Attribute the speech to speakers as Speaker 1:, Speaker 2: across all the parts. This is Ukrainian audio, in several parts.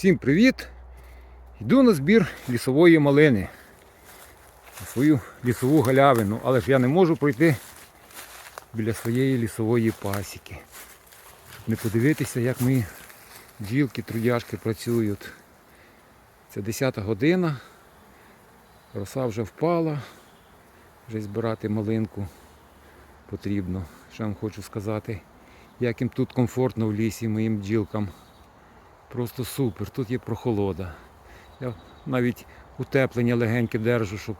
Speaker 1: Всім привіт! Йду на збір лісової малини. На свою лісову галявину, але ж я не можу пройти біля своєї лісової пасіки. Щоб не подивитися, як мої бджілки, трудяшки працюють. Це 10 година. Роса вже впала. Вже збирати малинку потрібно. Що вам хочу сказати, як їм тут комфортно в лісі моїм бджілкам. Просто супер, тут є прохолода. Я навіть утеплення легеньке держу, щоб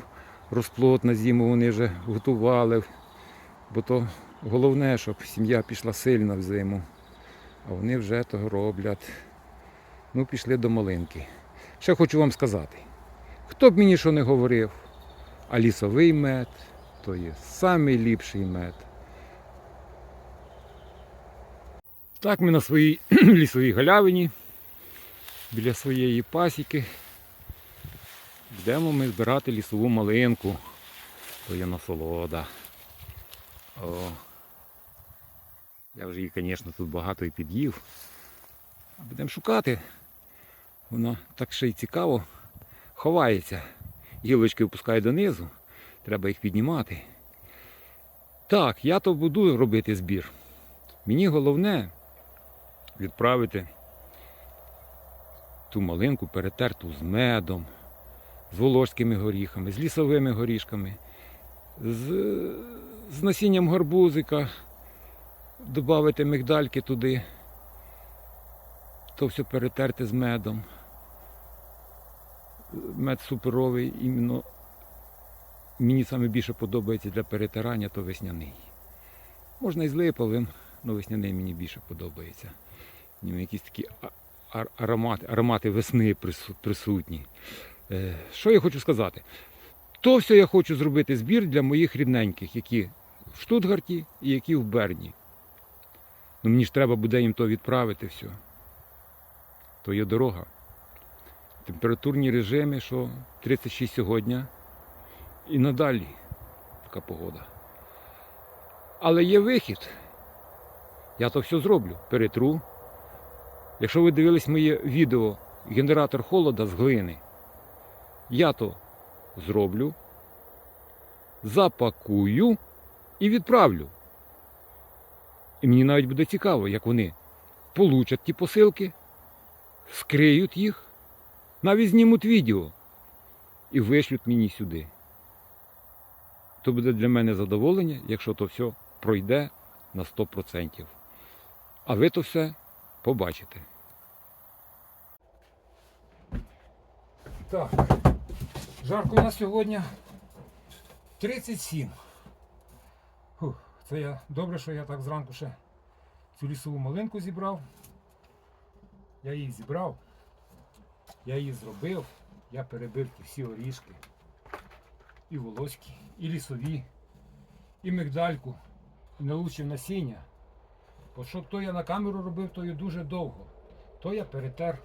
Speaker 1: розплод на зиму вони вже готували. Бо то головне, щоб сім'я пішла сильно в зиму. А вони вже того роблять. Ну, пішли до малинки. Ще хочу вам сказати, хто б мені що не говорив, а лісовий мед то є найліпший мед. Так ми на своїй лісовій галявині біля своєї пасіки. Йдемо ми збирати лісову малинку. То є насолода. О. Я вже її, звісно, тут багато і під'їв. Будемо шукати. Воно так ще й цікаво ховається. Гілочки опускаю донизу. Треба їх піднімати. Так, я то буду робити збір. Мені головне відправити ту малинку перетерту з медом, з волошськими горіхами, з лісовими горішками, з, з насінням гарбузика, додати мигдальки туди, то все перетерте з медом. Мед суперовий, іменно мені саме більше подобається для перетирання, то весняний. Можна і з липовим, але весняний мені більше подобається. Якісь такі аромати, аромати весни присутні. Е, Що я хочу сказати? То все я хочу зробити збір для моїх рідненьких, які в Штутгарті і які в Берні. Ну мені ж треба буде їм то відправити все. То є дорога. Температурні режими, що 36 сьогодні і надалі така погода. Але є вихід. Я то все зроблю, перетру. Якщо ви дивились моє відео генератор холода з глини, я то зроблю, запакую і відправлю. І мені навіть буде цікаво, як вони получать ті посилки, скриють їх, навіть знімуть відео і вишлють мені сюди. То буде для мене задоволення, якщо то все пройде на 100%. А ви то все побачите. Так, жарко у нас сьогодні 37. Фух, це я добре, що я так зранку ще цю лісову малинку зібрав. Я її зібрав, я її зробив, я перебив ті всі орішки, і волоські, і лісові, і мигдальку, і налучив насіння. Бо що то я на камеру робив, то і дуже довго. То я перетер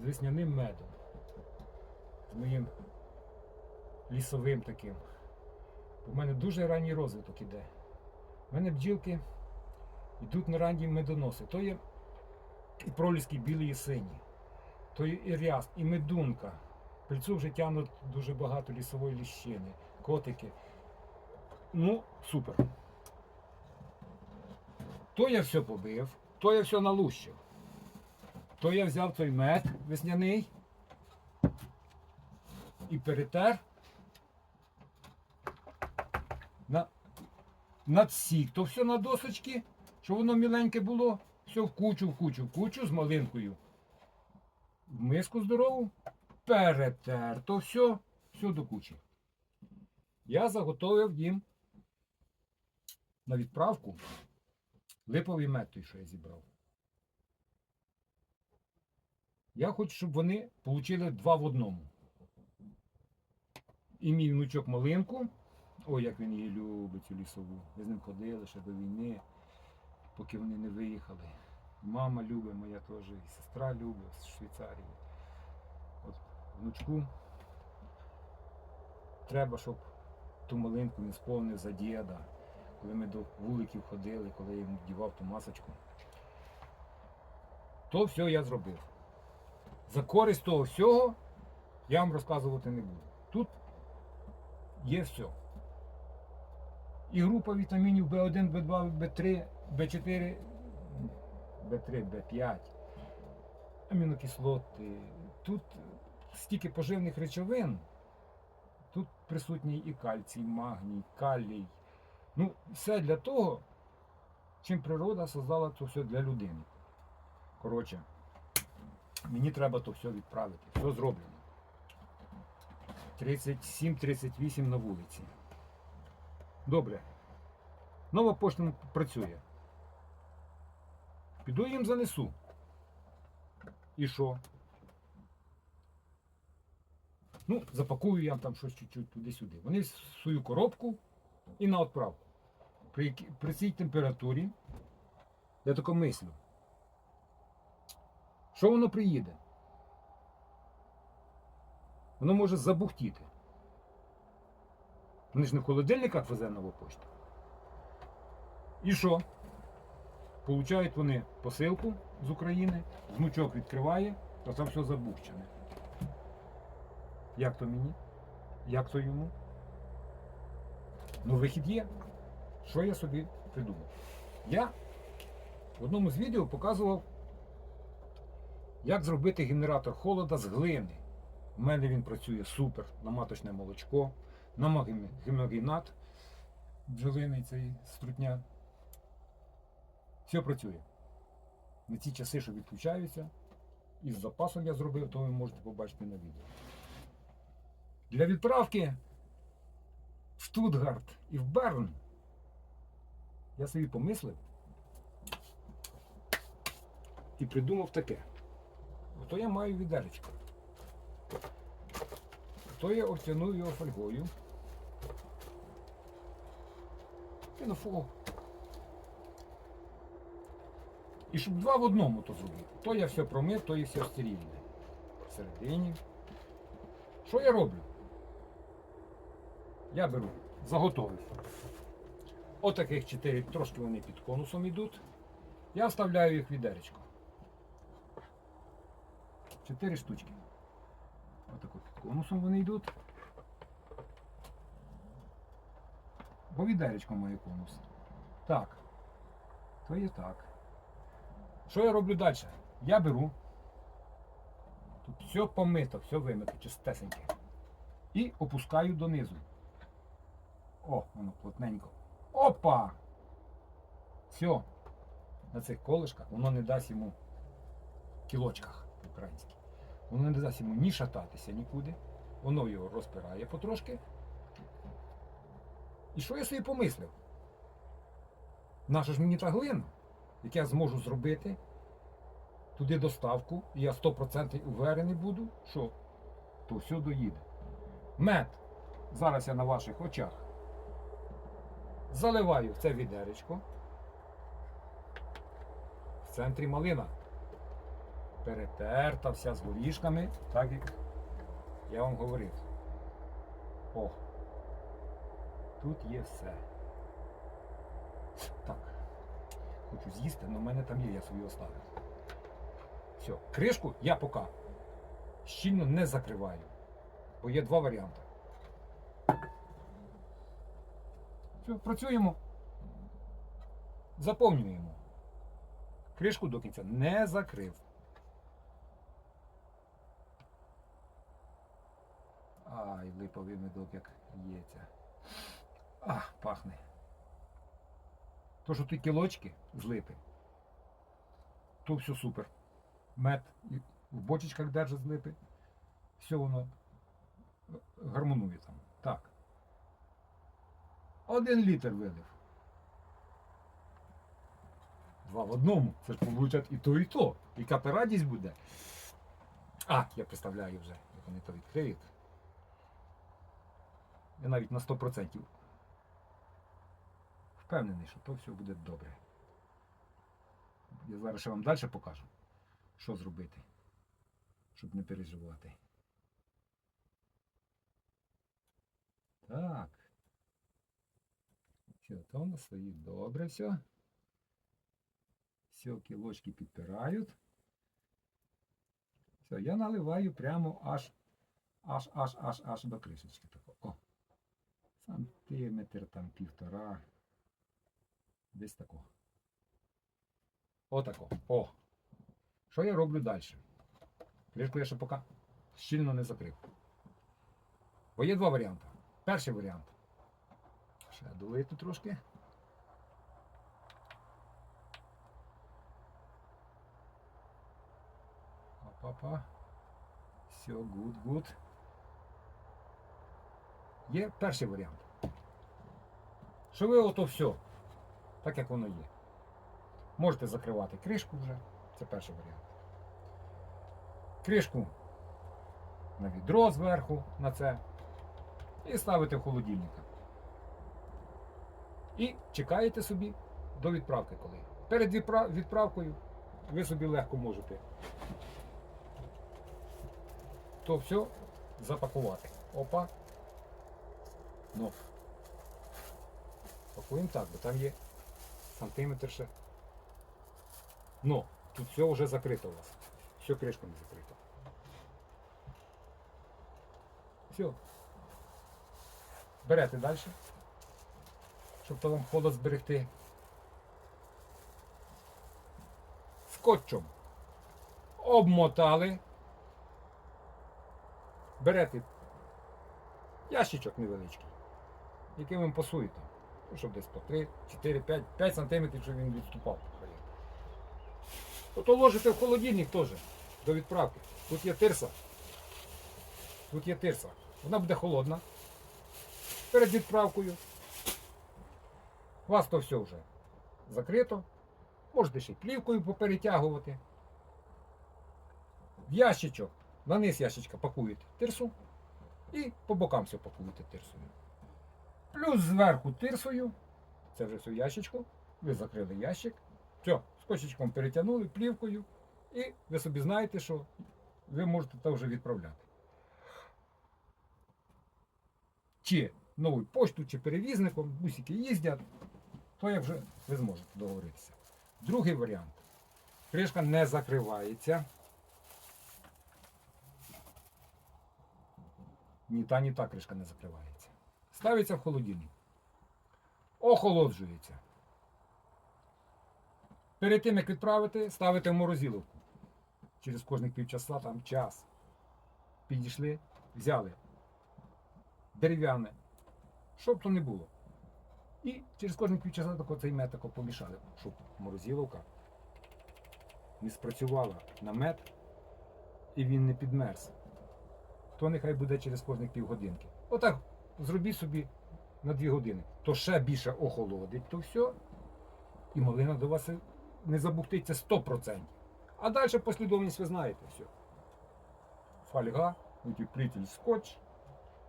Speaker 1: з весняним медом. Моїм лісовим таким. В мене дуже ранній розвиток іде. У мене бджілки йдуть на ранні медоноси. То є і проліски білі і сині, то є і ряст, і медунка. Пильцю вже тягнуть дуже багато лісової ліщини, котики. Ну, супер. То я все побив, то я все налущив. То я взяв той мед весняний і перетер на, на сік. То все на досочки, щоб воно міленьке було, все в кучу, в кучу, в кучу з малинкою. В миску здорову, перетер. То все, все до кучі. Я заготовив їм на відправку липовий мед що я зібрав. Я хочу, щоб вони отримали два в одному. І мій внучок малинку. Ой, як він її любить, цю лісову. Ми з ним ходили ще до війни, поки вони не виїхали. Мама любить, моя теж, і сестра любить з Швейцарії. От внучку треба, щоб ту малинку він сповнив за діда коли ми до вуликів ходили, коли я йому вдівав ту масочку. То все я зробив. За користь того всього я вам розказувати не буду. Є все. І група вітамінів В1, В2, В3, В4, В3, В5, амінокислоти. Тут стільки поживних речовин. Тут присутній і кальцій, магній, калій. Ну, все для того, чим природа создала це все для людини. Коротше, мені треба то все відправити. Все зроблено. 37-38 на вулиці. Добре. Нова пошта працює. Піду їм занесу. І що? Ну, запакую я там щось чуть-чуть туди-сюди. Вони свою коробку і на відправку. При, при цій температурі я тако мислю. Що воно приїде? Воно може забухтіти. Вони ж не в холодильниках везе нова почта. І що? Получають вони посилку з України, внучок відкриває, то це все забухчене. Як то мені? Як то йому? Ну, вихід є. Що я собі придумав? Я в одному з відео показував, як зробити генератор холода з глини. У мене він працює супер на маточне молочко, на гемогенат бджолиний цей струтня. Все працює. На ті часи, що відключаються, із запасом я зробив, то ви можете побачити на відео. Для відправки в Штутгарт і в Берн я собі помислив і придумав таке. Ото я маю відеречко. То я обтягнув його фольгою. І на фол. І щоб два в одному то зробити. То я все промив, то і все стерильне. Всередині. Що я роблю? Я беру заготовив. Отаких чотири, трошки вони під конусом йдуть. Я вставляю їх в відеречко. Чотири штучки. Конусом вони йдуть. Бо відеречко має конус. Так. То є так. Що я роблю далі? Я беру. Тут все помито, все вимито, чистесеньке. І опускаю донизу. О, воно плотненько. Опа! Все. На цих колишках воно не дасть йому кілочках по-українськи. Воно не дасть йому ні шататися нікуди. Воно його розпирає потрошки. І що я собі помислив? Наша ж мені та глина, як я зможу зробити туди доставку, і я 100% уверений буду, що то все доїде. Мед. Зараз я на ваших очах. Заливаю в це відеречко. В центрі малина. Перетерта вся з горішками, так як я вам говорив. О! Тут є все. Так. Хочу з'їсти, але в мене там є, я собі оставив. Все, кришку я поки щільно не закриваю. Бо є два варіанти. Все, працюємо. Заповнюємо. Кришку до кінця не закрив. Ай, липовий медок як їється. А, пахне. То, що ті кілочки з липи, то все супер. Мед в бочечках держить з липи. Все воно гармонує там. Так. Один літр вилив. Два в одному. Це ж получать і то, і то. Яка то радість буде. А, я представляю вже, як вони то відкриють. Я навіть на 100% впевнений, що то все буде добре. Я зараз ще вам далі покажу, що зробити, щоб не переживати. Так. Все, то у нас стоїть добре все. Все, кілочки підпирають. Все я наливаю прямо аж, аж, аж, аж, аж до кришечки. Тако. О. Сантиметр там півтора. Десь тако. Отако. О. Що я роблю далі? Кришку я ще поки щільно не закрив. Бо є два варіанти. Перший варіант. Ще долити трошки. Опа-па. Все, гуд, гуд. Є перший варіант. Що ви ото все, так як воно є. Можете закривати кришку вже. Це перший варіант. Кришку на відро зверху на це. І ставите в холодильника. І чекаєте собі до відправки коли. Перед відправкою ви собі легко можете то все запакувати. Опа. Ну. Пакуємо так, бо там є сантиметр ще. Ну, тут все вже закрито у вас. Все кришками закрито. Все. Берете далі, щоб то вам холод зберегти. Скотчем обмотали. Берете ящичок невеличкий, який вам пасуєте. Ну, щоб десь по 3, 4, 5, 5 сантиметрів, щоб він відступав. Ото ложите в холодильник теж до відправки. Тут є тирса. Тут є тирса. Вона буде холодна. Перед відправкою. У вас то все вже закрито. Можете ще плівкою поперетягувати. В ящичок, на низ ящичка пакуєте тирсу і по бокам все пакуєте тирсою. Плюс зверху тирсою, це вже все ящичку, ви закрили ящик, все, скотчичком перетягнули плівкою, і ви собі знаєте, що ви можете це вже відправляти. Чи новою пошту, чи перевізником, бусики їздять, то як вже ви зможете договоритися. Другий варіант. Кришка не закривається. Ні та, ні та кришка не закривається. Ставиться в холодильник. Охолоджується. Перед тим, як відправити, ставите в морозиловку. Через кожних півчаса, там час. Підійшли, взяли. Дерев'яне. Щоб то не було. І через кожних півчаса тако цей мед тако помішали, щоб морозиловка не спрацювала на мед і він не підмерз то нехай буде через кожних півгодинки. Отак зробіть собі на дві години. То ще більше охолодить, то все. І малина до вас не забухтиться 100%. А далі послідовність ви знаєте все. Фольга, утеплитель скотч,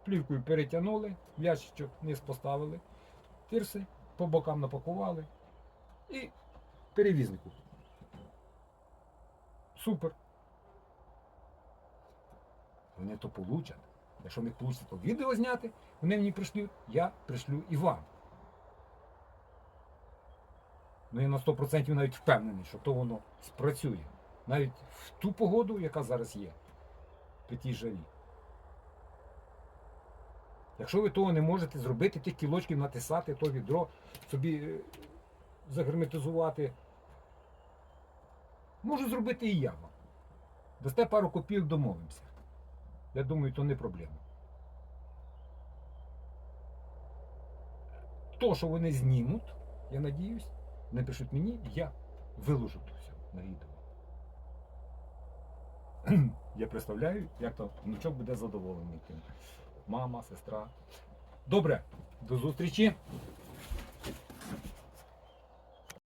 Speaker 1: плівкою перетягнули, в ящичок низ поставили, тирси по бокам напакували і перевізнику. Супер. Вони то получать. Якщо в них то відео зняти, вони мені пришлють, я пришлю і вам. Ну я на 100% навіть впевнений, що то воно спрацює. Навіть в ту погоду, яка зараз є, при тій жарі. Якщо ви того не можете зробити, тих кілочків натисати, то відро собі е, загерметизувати, можу зробити і я вам. Дасте пару копійок, домовимося. Я думаю, то не проблема. То, що вони знімуть, я надіюсь, напишуть мені, я виложу то все на відео. Я представляю, як то внучок буде задоволений тим. Мама, сестра. Добре, до зустрічі.